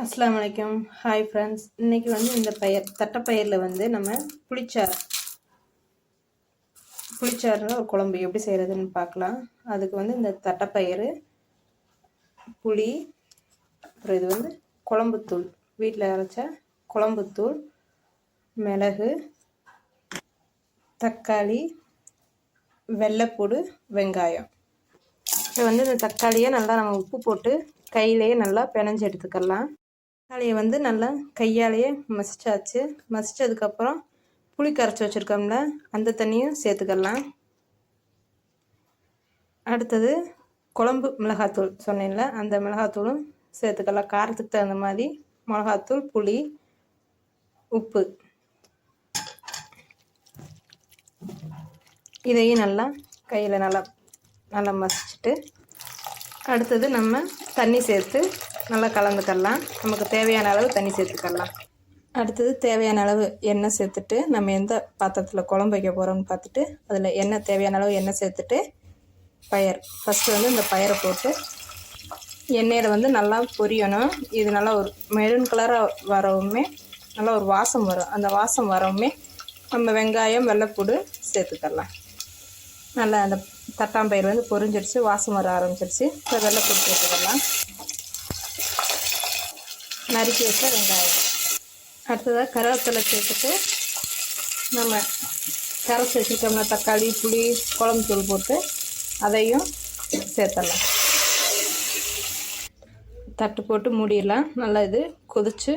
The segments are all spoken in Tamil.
அஸ்லாம் வலைக்கம் ஹாய் ஃப்ரெண்ட்ஸ் இன்றைக்கி வந்து இந்த பயிர் தட்டைப்பயிரில் வந்து நம்ம புளிச்சார் புளிச்சாரில் ஒரு குழம்பு எப்படி செய்கிறதுன்னு பார்க்கலாம். அதுக்கு வந்து இந்த தட்டைப்பயிறு புளி அப்புறம் இது வந்து குழம்புத்தூள் வீட்டில் அரைச்ச குழம்புத்தூள் மிளகு தக்காளி வெள்ளைப்பூடு வெங்காயம். இப்போ வந்து இந்த தக்காளியை நல்லா நம்ம உப்பு போட்டு கையிலேயே நல்லா பிணைஞ்சு எடுத்துக்கலாம். தக்காளியை வந்து நல்லா கையாலேயே மசிச்சாச்சு. மசித்ததுக்கப்புறம் புளி கரைச்சி வச்சுருக்கோம்ல அந்த தண்ணியும் சேர்த்துக்கலாம். அடுத்தது குழம்பு மிளகாத்தூள் சொன்னேன்ல அந்த மிளகாத்தூளும் சேர்த்துக்கலாம். காரத்துக்கு தகுந்த மாதிரி மிளகாத்தூள் புளி உப்பு. இதையும் நல்லா கையில் நல்லா நல்லா மசிச்சுட்டு அடுத்தது நம்ம தண்ணி சேர்த்து நல்லா கலந்துக்கலாம் நமக்கு தேவையான அளவு தண்ணி சேர்த்துக்கலாம் அடுத்தது தேவையான அளவு எண்ணெய் சேர்த்துட்டு நம்ம எந்த பாத்திரத்தில் குழம்பு வைக்க போகிறோம்னு பார்த்துட்டு அதில் எண்ணெய் தேவையான அளவு எண்ணெய் சேர்த்துட்டு பயர். ஃபஸ்ட்டு வந்து இந்த பயரை போட்டு எண்ணெயில் வந்து நல்லா பொரியணும். இது நல்லா ஒரு மெரூன் கலராக வரவுமே நல்லா ஒரு வாசம் வரும். அந்த வாசம் வரவுமே நம்ம வெங்காயம் வெள்ளைப்பூடு சேர்த்துக்கலாம் நல்லா அந்த தட்டாம்பயிர் வந்து பொரிஞ்சிருச்சு வாசம் வர ஆரம்பிச்சிருச்சு. இப்போ வெள்ளைப்பூடு சேர்த்துக்கலாம் நறுக்கி வச்ச வெங்காயம். அடுத்ததாக கருவேப்பிலை சேர்த்துட்டு நம்ம கரைச்சி வச்சுருக்கோம்னா தக்காளி புளி குழம்பு தூள் போட்டு அதையும் சேர்த்துடலாம். தட்டு போட்டு மூடிடலாம். நல்லா இது கொதித்து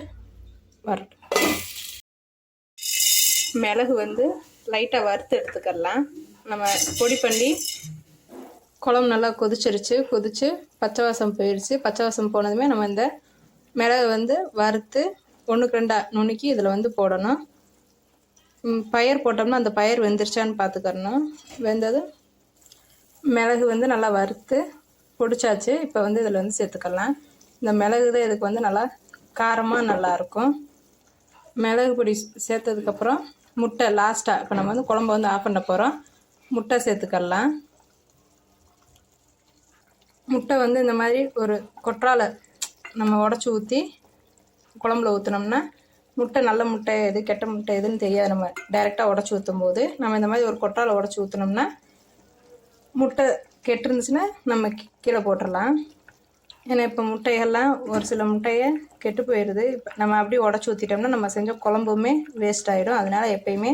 வரட்டும். மிளகு வந்து லைட்டாக வறுத்து எடுத்துக்கலாம் நம்ம பொடி பண்ணி குழம்பு நல்லா கொதிச்சிருச்சு கொதிச்சு பச்சை வாசம் போயிடுச்சு பச்சை வாசம் போனதுமே நம்ம இந்த மிளகு வந்து வறுத்து ஒன்றுக்கு ரெண்டாக நுணுக்கி இதில் வந்து போடணும். பயிர் போட்டோம்னா அந்த பயிர் வெந்துருச்சான்னு பார்த்துக்கறணும் வெந்ததும் மிளகு வந்து நல்லா வறுத்து பொடிச்சாச்சு. இப்போ வந்து இதில் வந்து சேர்த்துக்கலாம். இந்த மிளகு தான் இதுக்கு வந்து நல்லா காரமாக நல்லாயிருக்கும் மிளகு பொடி சேர்த்ததுக்கப்புறம் முட்டை லாஸ்ட்டாக இப்போ நம்ம வந்து குழம்பு வந்து ஆஃப் பண்ண போகிறோம் முட்டை சேர்த்துக்கலாம். முட்டை வந்து இந்த மாதிரி ஒரு கொற்றால நம்ம உடச்சி ஊற்றி குழம்புல ஊற்றினோம்னா முட்டை நல்ல முட்டை எது கெட்ட முட்டை எதுன்னு தெரியாது. நம்ம டைரெக்டாக உடச்சி ஊற்றும் போது நம்ம இந்த மாதிரி ஒரு கொட்டாவில் உடச்சி ஊற்றினோம்னா முட்டை கெட்டுருந்துச்சுன்னா நம்ம கீழே போட்டுடலாம் ஏன்னா இப்போ முட்டையெல்லாம் ஒரு சில முட்டையை கெட்டு போயிடுது இப்போ நம்ம அப்படியே உடச்சி ஊற்றிட்டோம்னா நம்ம செஞ்ச குழம்புமே வேஸ்ட் ஆகிடும் அதனால எப்பயுமே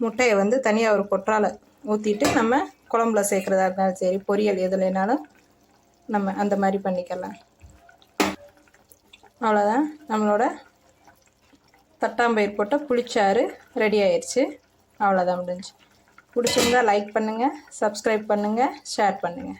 முட்டையை வந்து தனியாக ஒரு கொற்றால ஊற்றிட்டு நம்ம குழம்புல சேர்க்குறதா இருந்தாலும் சரி பொரியல் எதுலைனாலும் நம்ம அந்த மாதிரி பண்ணிக்கலாம். அவ்வளோதான் நம்மளோட தட்டாம்பயிர் போட்ட புளிச்சாறு ரெடி ஆயிடுச்சு அவ்வளோதான் முடிஞ்சு. பிடிச்சிருந்தா லைக் பண்ணுங்கள் சப்ஸ்கிரைப் பண்ணுங்கள் ஷேர் பண்ணுங்கள்